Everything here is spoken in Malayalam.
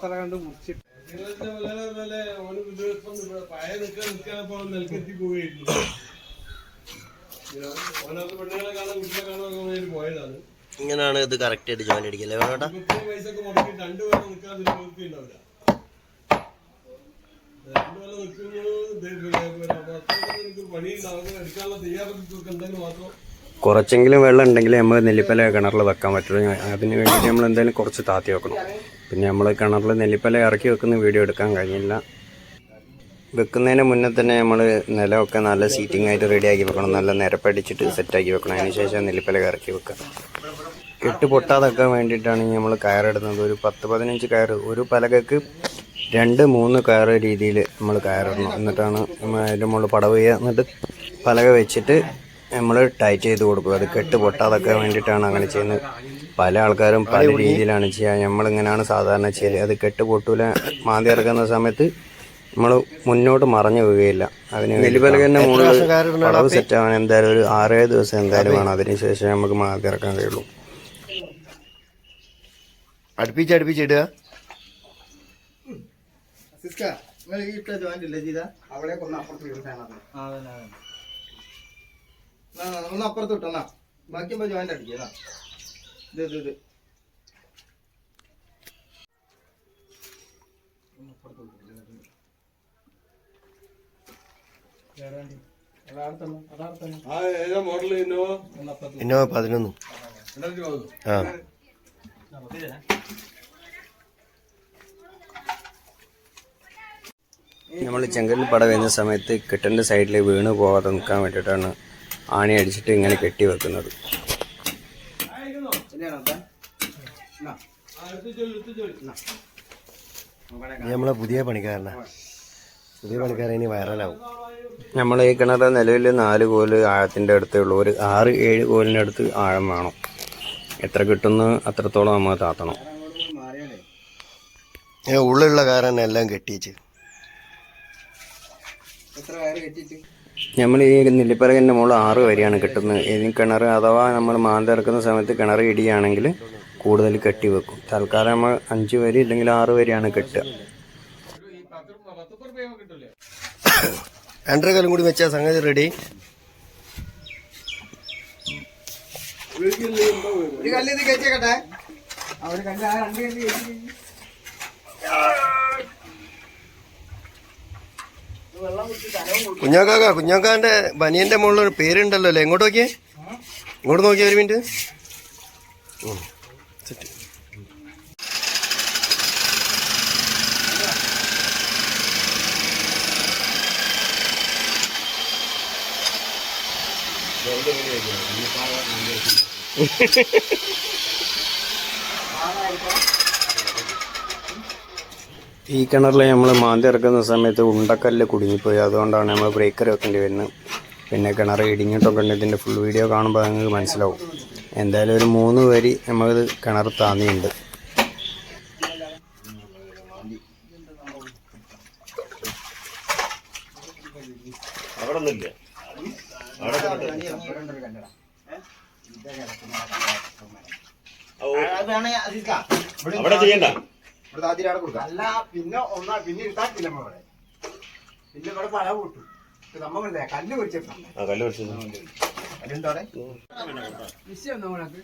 പോത്തറ കണ്ട് മുറിച്ചിട്ട്. ഇങ്ങനെയാണ് ഇത് കറക്റ്റ് ആയിട്ട് ജോയിൻ അടിക്കല്ലേ വേണോട്ടാ പണി ഉണ്ടാവുന്ന എടുക്കാനുള്ള തയ്യാറെടുപ്പൊക്കെ ഉണ്ടെങ്കിൽ മാത്രം കുറച്ചെങ്കിലും വെള്ളം ഉണ്ടെങ്കിൽ നമ്മൾ നെല്ലിപ്പല കിണറിൽ വെക്കാൻ പറ്റുള്ളൂ. അതിന് വേണ്ടിയിട്ട് നമ്മൾ എന്തായാലും കുറച്ച് താത്തി വെക്കണം. പിന്നെ നമ്മൾ കിണറിൽ നെല്ലിപ്പല ഇറക്കി വെക്കുന്ന വീഡിയോ എടുക്കാൻ കഴിഞ്ഞില്ല. വെക്കുന്നതിന് മുന്നേ തന്നെ നമ്മൾ നിലമൊക്കെ നല്ല സീറ്റിംഗ് ആയിട്ട് റെഡിയാക്കി വെക്കണം. നല്ല നിരപ്പടിച്ചിട്ട് സെറ്റാക്കി വെക്കണം. അതിന് ശേഷം നെല്ലിപ്പല ഇറക്കി വെക്കുക. കെട്ട് പൊട്ടാതൊക്കെ വേണ്ടിയിട്ടാണ് നമ്മൾ കയറിടുന്നത് ഒരു പത്ത് പതിനഞ്ച് കയർ. ഒരു പലകക്ക് രണ്ട് മൂന്ന് കയറ് രീതിയിൽ നമ്മൾ കയറിടണം എന്നിട്ടാണ് അതിന്റെ മുകളിൽ പടവ് ചെയ്യുക. എന്നിട്ട് പലക വെച്ചിട്ട് നമ്മൾ ടൈറ്റ് ചെയ്ത് കൊടുക്കും. അത് കെട്ട് പൊട്ടാതൊക്കെ വേണ്ടിയിട്ടാണ് അങ്ങനെ ചെയ്യുന്നത്. പല ആൾക്കാരും പല രീതിയിലാണ് ചെയ്യുക. നമ്മളിങ്ങനെയാണ് സാധാരണ ചെയ്യൽ അത് കെട്ട് പൊട്ടൂല മാന്തി ഇറക്കുന്ന സമയത്ത് നമ്മൾ മുന്നോട്ട് മറഞ്ഞു പോവുകയില്ല. അതിന് നെല്ലിപ്പലകന്റെ മുകളിൽ പടവ് സെറ്റ് ആവാൻ എന്തായാലും ഒരു ആറേഴ് ദിവസം എന്തായാലും വേണം. അതിനുശേഷം നമുക്ക് മാന്തി ഇറക്കാൻ കഴിയുള്ളൂ. അടുപ്പിച്ച് ഇല്ലേ ചെയ്ത അവിടെ ഒന്ന് അപ്പുറത്ത് വീട്ടാണ് ഒന്ന് അപ്പുറത്ത് വിട്ടോ ബാക്കി ജോയിന്റ് അടിക്കുക ഇത് ഇത് ഇത്. ഇന്നോവ പതിനൊന്ന്. ആ. നമ്മൾ ചെങ്കലിൽ പട വരുന്ന സമയത്ത് കെട്ടിന്റെ സൈഡിൽ വീണ് പോകാതെ നിൽക്കാൻ വേണ്ടിയിട്ടാണ് ആണി അടിച്ചിട്ട് ഇങ്ങനെ കെട്ടി വെക്കുന്നത്. നമ്മളെ പുതിയ പണിക്കാരനാ. പുതിയ പണിക്കാരൻ ഇനി വൈറലാവും. നമ്മൾ ഈ കിണർ നിലവിൽ നാല് കോൽ ആഴത്തിന്റെ അടുത്തേ ഉള്ളൂ. ഒരു ആറ് ഏഴ് കോലിന്റെ അടുത്ത് ആഴം വേണം. എത്ര കിട്ടുന്നു അത്രത്തോളം നമ്മൾ താത്തണം. ഏ, ഉള്ളിലുള്ള കാരണം എല്ലാം കെട്ടിച്ച്. എത്ര വയറ് കെട്ടിട്ട് നമ്മൾ ഈ നെല്ലിപ്പറകിന്റെ മുകളിൽ ആറ് വരിയാണ് കിട്ടുന്നത്. ഇനി കിണർ അഥവാ നമ്മൾ മാന്ത ഇറക്കുന്ന സമയത്ത് കിണർ ഇടിയാണെങ്കിൽ കൂടുതൽ കെട്ടി വെക്കും. തൽക്കാലം നമ്മൾ അഞ്ച് വരി ഇല്ലെങ്കിൽ ആറ് വരിയാണ് കെട്ടുക. രണ്ടര കാലം കൂടി വെച്ചാൽ സംഗതി റെഡി കല്ല് ഇത് ഒരു കല്ല് ആ രണ്ട് കല്ല് കുഞ്ഞാക്കാക്ക കുഞ്ഞാക്കാന്റെ ബനിയന്റെ മുകളിൽ ഒരു പേരുണ്ടല്ലോ അല്ലേ എങ്ങോട്ട് നോക്കിയേ ഇങ്ങോട്ട് നോക്കിയേ ഒരു മിനിറ്റ്. സെറ്റ്. ഈ കിണറിൽ നമ്മൾ മാന്തി ഇറക്കുന്ന സമയത്ത് ഉണ്ടക്കല്ല് കുടുങ്ങിപ്പോയി. അതുകൊണ്ടാണ് നമ്മൾ ബ്രേക്കർ വെക്കേണ്ടി വരുന്നത് പിന്നെ കിണർ ഇടിഞ്ഞിട്ടൊക്കെ ഉണ്ട്. ഇതിന്റെ ഫുൾ വീഡിയോ കാണുമ്പോൾ നിങ്ങൾക്ക് മനസ്സിലാവും. എന്തായാലും ഒരു മൂന്ന് വരി നമുക്കിത് കിണർ താന്നിയുണ്ട് അവിടെ ചെയ്യണ്ട. ഇവിടെ ആദ്യം അവിടെ കൊടുക്കാം അല്ല പിന്നെ ഒന്നാ പിന്നെ ഇട്ടാക്കില്ല ഇവിടെ പിന്നെ ഇവിടെ പഴ കൂട്ടു. നമ്മ കല്ല് പൊരിച്ചിട്ടുണ്ട് കല്ലുണ്ടോ അവിടെ വിഷയം നമ്മളൊക്കെ